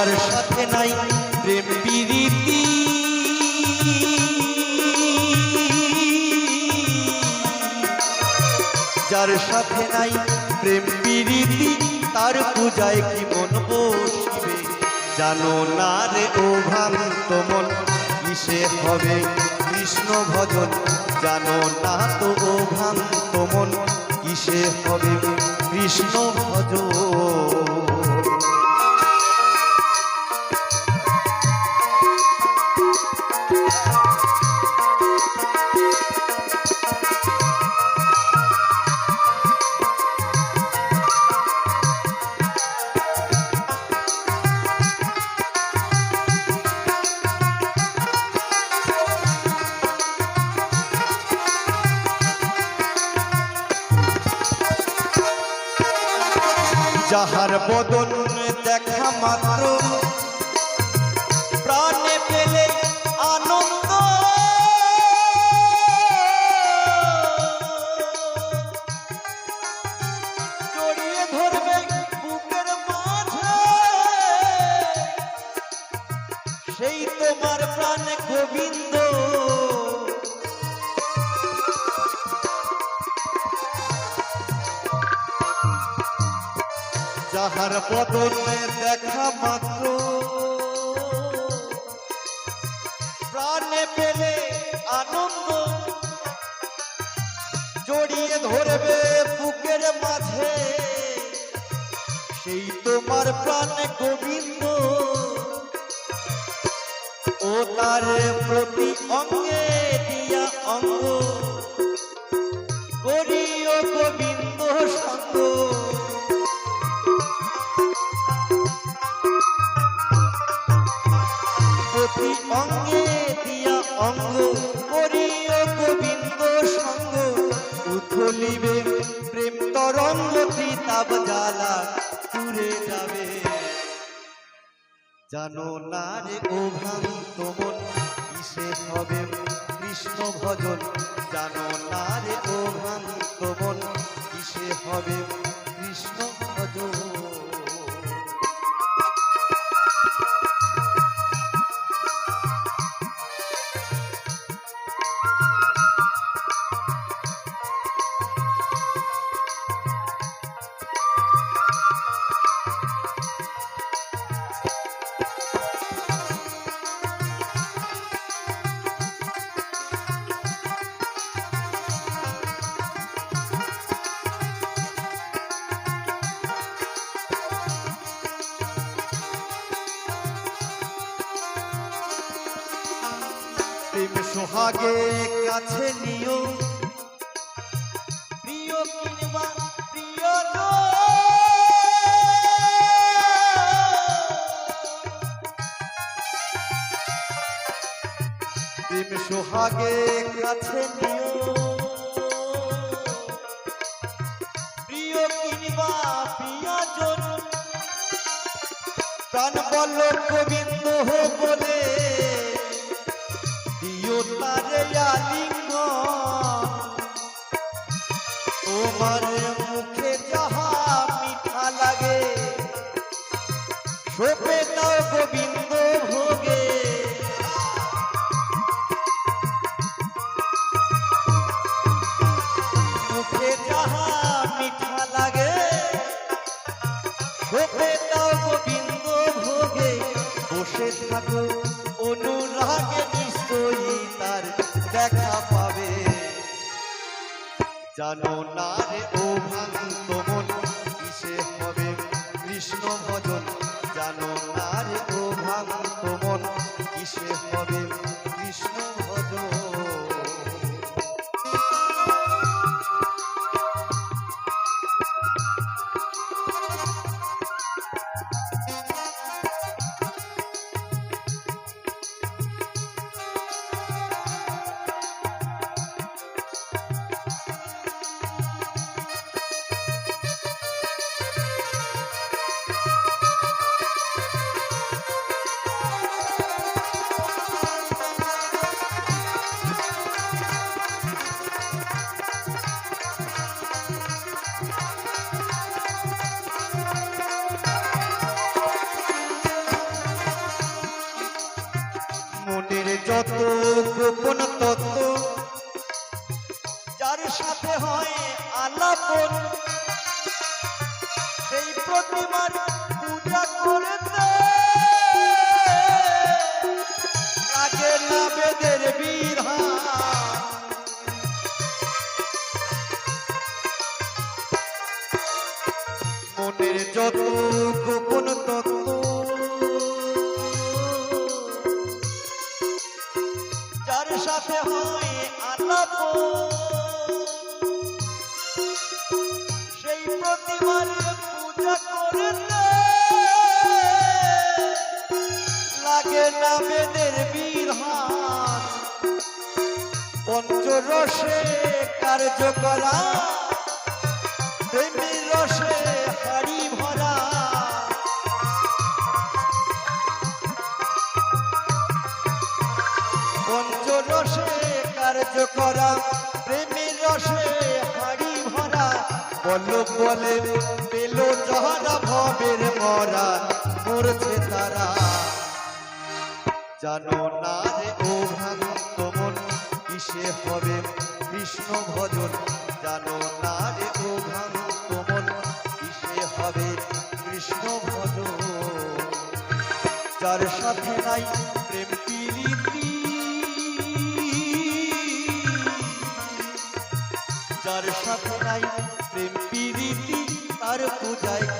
যার সাথে নাই প্রেম প্রীতি। যার সাথে নাই প্রেম প্রীতি, তার পূজায় কি মন বসিবে? জানো না রে ও ভ্রান্ত মন, কিসে হবে কৃষ্ণ ভজন? জানো না তো ও ভ্রান্ত মন, কিসে হবে কৃষ্ণ ভজন? যাহার বদন দেখা মাত্র। প্রাণে পেলে আনন্দ। জড়িয়ে ধরবে বুকের মাঝে। সেই তোমার প্রাণ গোবিন্দ যাহার বদনে দেখা মাত্র। প্রাণে পেলে আনন্দ, জড়িয়ে ধরবে বুকের মাঝে। সেই তোমার প্রাণ গোবিন্দ, ও তার প্রতি অঙ্গে দিয়া অঙ্গ। অঙ্গে দিয়া অঙ্গ, করিও গোবিন্দ সঙ্গ। উথলিবে প্রেম তরঙ্গ তাপ জ্বালা পুরে যাবে। জানো না রে ও ভ্রান্ত মন, কিসে হবে কৃষ্ণ ভজন? জানো না রে ও ভ্রান্ত মন, কিসে হবে কৃষ্ণ ভজন? সোহাগে কাছে নিও। প্রিয় কিংবা প্রিয় সোহাগে কাছে নিও। প্রিয় কিংবা প্রিয়জন প্রাণ বল গোবিন্দ বলে। তারে আলিঙ্গ তোমার মুখে যাহা মিঠা লাগে সোপে দাও গোবিন্দ ভোগে। মুখে যাহা মিঠা লাগে সোপে দাও গোবিন্দ ভোগে। বসে থাকো জানো না রে ও সাথে হয় আলাপন। সেই প্রতিমার পূজা করতে লাগে না বেদের বিধান। মনের যত গোপন তত্ত্ব। যার সাথে হয় আলাপ বেদের বিধান। পঞ্চরসে কার্য করা প্রেমের রসে হাড়ি ভরা। পঞ্চরসে কার্য করা প্রেমের রসে বল, বলে পেল যাহারা ভবের মরা, মরছে তারা। জানো না রে ও ভ্রান্ত মন, কিসে হবে কৃষ্ণ ভজন? জানো না রে ও ভ্রান্ত মন, কিসে হবে কৃষ্ণ ভজন? যার সাথে নাই প্রেম প্রীতি, যার সাথে নাই তার